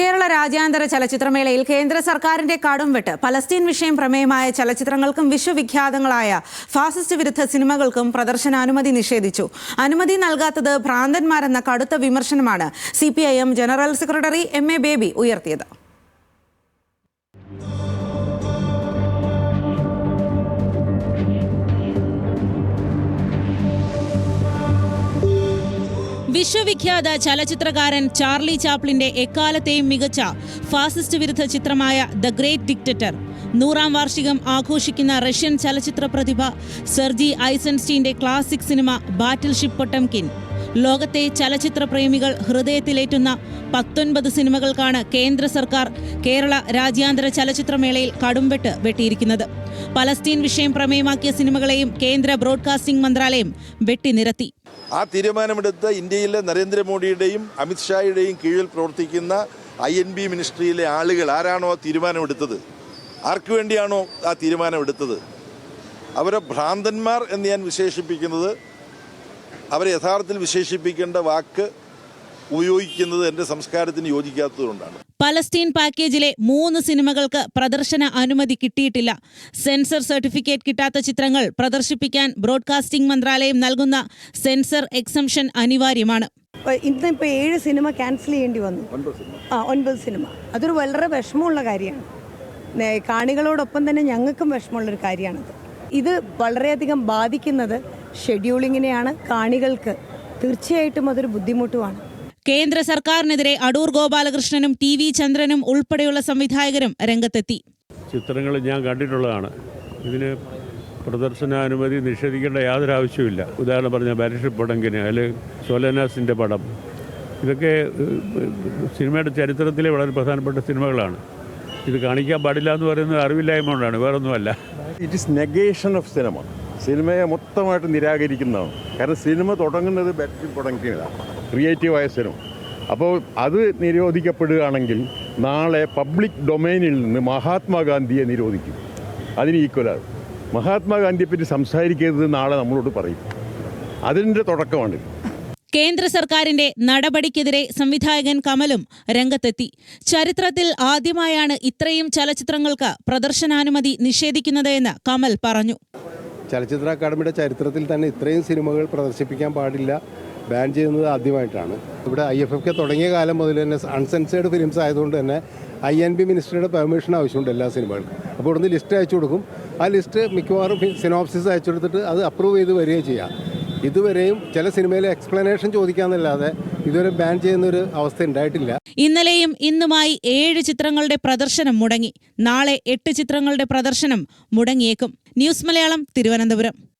കേരള രാജ്യാന്തര ചലച്ചിത്രമേളയിൽ കേന്ദ്ര സർക്കാരിന്റെ കടും വിട്ട് പലസ്തീൻ വിഷയം പ്രമേയമായ ചലച്ചിത്രങ്ങൾക്കും വിശ്വവിഖ്യാതങ്ങളായ ഫാസിസ്റ്റ് വിരുദ്ധ സിനിമകൾക്കും പ്രദർശനാനുമതി നിഷേധിച്ചു. അനുമതി നൽകാത്തത് ഭ്രാന്തന്മാരെന്ന കടുത്ത വിമർശനമാണ് C general secretary M A Baby ഉയർത്തിയത്. വിശ്വവിഖ്യാത ചലച്ചിത്രകാരൻ ചാർലി ചാപ്ലിന്റെ എക്കാലത്തെയും മികച്ച ഫാസിസ്റ്റ് വിരുദ്ധ ചിത്രമായ ദ ഗ്രേറ്റ് ഡിക്റ്ററ്റർ. നൂറാം വാർഷികം ആഘോഷിക്കുന്ന റഷ്യൻ ചലച്ചിത്ര പ്രതിഭ സെർജി ഐസൻസ്റ്റീന്റെ classic cinema battleship Potemkin. ലോകത്തെ ചലച്ചിത്ര പ്രേമികൾ ഹൃദയത്തിലേറ്റുന്ന പത്തൊൻപത് സിനിമകൾക്കാണ് കേന്ദ്ര സർക്കാർ കേരള രാജ്യാന്തര ചലച്ചിത്രമേളയിൽ കടുംവെട്ട് വെട്ടിയിരിക്കുന്നത്. പലസ്തീൻ വിഷയം പ്രമേയമാക്കിയ സിനിമകളെയും കേന്ദ്ര ബ്രോഡ്കാസ്റ്റിംഗ് മന്ത്രാലയം വെട്ടിനിരത്തി. ആ തീരുമാനമെടുത്ത ഇന്ത്യയിലെ നരേന്ദ്രമോദിയുടെയും അമിത്ഷായുടെയും കീഴിൽ പ്രവർത്തിക്കുന്ന ഐ എൻ ബി മിനിസ്ട്രിയിലെ ആളുകൾ ആരാണോ ആ തീരുമാനമെടുത്തത്? ആർക്കു വേണ്ടിയാണോ ആ തീരുമാനമെടുത്തത്? അവരെ ഭ്രാന്തന്മാർ എന്ന് ഞാൻ വിശേഷിപ്പിക്കുന്നത് അവരെ യഥാർത്ഥത്തിൽ വിശേഷിപ്പിക്കേണ്ട വാക്ക് ഉപയോഗിക്കുന്നത് എന്റെ സംസ്കാരത്തിന് യോജിക്കാത്തതുകൊണ്ടാണ്. പലസ്തീൻ പാക്കേജിലെ മൂന്ന് സിനിമകൾക്ക് പ്രദർശന അനുമതി കിട്ടിയിട്ടില്ല. സെൻസർ സർട്ടിഫിക്കറ്റ് കിട്ടാത്ത ചിത്രങ്ങൾ പ്രദർശിപ്പിക്കാൻ ബ്രോഡ്കാസ്റ്റിംഗ് മന്ത്രാലയം നൽകുന്ന സെൻസർ എക്സംഷൻ അനിവാര്യമാണ്. ഇന്ന് ഇപ്പോൾ ഏഴ് സിനിമ ക്യാൻസൽ ചെയ്യേണ്ടി വന്നു. ആ ഒൻപത് സിനിമ. അതൊരു വളരെ വിഷമമുള്ള കാര്യമാണ്. കാണികളോടൊപ്പം തന്നെ ഞങ്ങൾക്കും വിഷമമുള്ളൊരു കാര്യമാണത്. ഇത് വളരെയധികം ബാധിക്കുന്നത് ഷെഡ്യൂളിങ്ങിനെയാണ് കാണികൾക്ക് തീർച്ചയായിട്ടും അതൊരു ബുദ്ധിമുട്ടുമാണ്. കേന്ദ്ര സർക്കാരിനെതിരെ അടൂർ ഗോപാലകൃഷ്ണനും ടി വി ചന്ദ്രനും ഉൾപ്പെടെയുള്ള സംവിധായകരും രംഗത്തെത്തി. ചിത്രങ്ങൾ ഞാൻ കണ്ടിട്ടുള്ളതാണ്. ഇതിന് പ്രദർശനാനുമതി നിഷേധിക്കേണ്ട യാതൊരു ആവശ്യവുമില്ല. ഉദാഹരണം പറഞ്ഞ ബാരിഷ് പടങ്കിന് അല്ലെങ്കിൽ സോലനാസിന്റെ പടം. ഇതൊക്കെ സിനിമയുടെ ചരിത്രത്തിലെ വളരെ പ്രധാനപ്പെട്ട സിനിമകളാണ്. ഇത് കാണിക്കാൻ പാടില്ല എന്ന് പറയുന്നത് അറിവില്ലായ്മ കൊണ്ടാണ് വേറൊന്നുമല്ല. It is negation of cinema സിനിമയെ മൊത്തമായിട്ട് നിരാകരിക്കുന്നതാണ്. കാരണം സിനിമ തുടങ്ങുന്നത് ബാറ്ററി തുടങ്ങിയതാണ് ക്രിയേറ്റീവായ സിനിമ. അപ്പോൾ അത് നിരോധിക്കപ്പെടുകയാണെങ്കിൽ നാളെ പബ്ലിക് ഡൊമൈനിൽ നിന്ന് മഹാത്മാഗാന്ധിയെ നിരോധിക്കും. അതിന് ഈക്വലാണ് മഹാത്മാഗാന്ധിയെപ്പറ്റി സംസാരിക്കരുത് നാളെ നമ്മളോട് പറയും. അതിന്റെ തുടക്കമാണ്. കേന്ദ്ര സർക്കാരിന്റെ നടപടിക്കെതിരെ സംവിധായകൻ കമലും രംഗത്തെത്തി. ചരിത്രത്തിൽ ആദ്യമായാണ് ഇത്രയും ചലച്ചിത്രങ്ങൾക്ക് പ്രദർശനാനുമതി നിഷേധിക്കുന്നത് എന്ന് കമൽ പറഞ്ഞു. ചലച്ചിത്ര അക്കാദമിയുടെ ചരിത്രത്തിൽ തന്നെ ഇത്രയും സിനിമകൾ പ്രദർശിപ്പിക്കാൻ പാടില്ല. ബാൻ ചെയ്യുന്നത് ആദ്യമായിട്ടാണ്. ഇവിടെ ഐ എഫ് എഫ് കെ തുടങ്ങിയ കാലം മുതൽ തന്നെ അൺസെൻസേർഡ് ഫിലിംസ് ആയതുകൊണ്ട് തന്നെ ഐ എൻ ബി മിനിസ്റ്ററിയുടെ പെർമിഷൻ ആവശ്യമുണ്ട് എല്ലാ സിനിമകൾക്കും. അപ്പോൾ ഇവിടുന്ന് ലിസ്റ്റ് അയച്ചു കൊടുക്കും. ആ ലിസ്റ്റ് മിക്കവാറും സിനോപ്സിസ് അയച്ചു കൊടുത്തിട്ട് അത് അപ്രൂവ് ചെയ്ത് വരികയും ചെയ്യാം. ഇതുവരെയും ചില സിനിമയിലെ എക്സ്പ്ലനേഷൻ ചോദിക്കാമെന്നല്ലാതെ ഇതുവരെ ബാൻ ചെയ്യുന്ന ഒരു അവസ്ഥ ഉണ്ടായിട്ടില്ല. ഇന്നലെയും ഇന്നുമായി ഏഴ് ചിത്രങ്ങളുടെ പ്രദർശനം മുടങ്ങി. നാളെ എട്ട് ചിത്രങ്ങളുടെ പ്രദർശനം മുടങ്ങിയേക്കും. ന്യൂസ് മലയാളം തിരുവനന്തപുരം.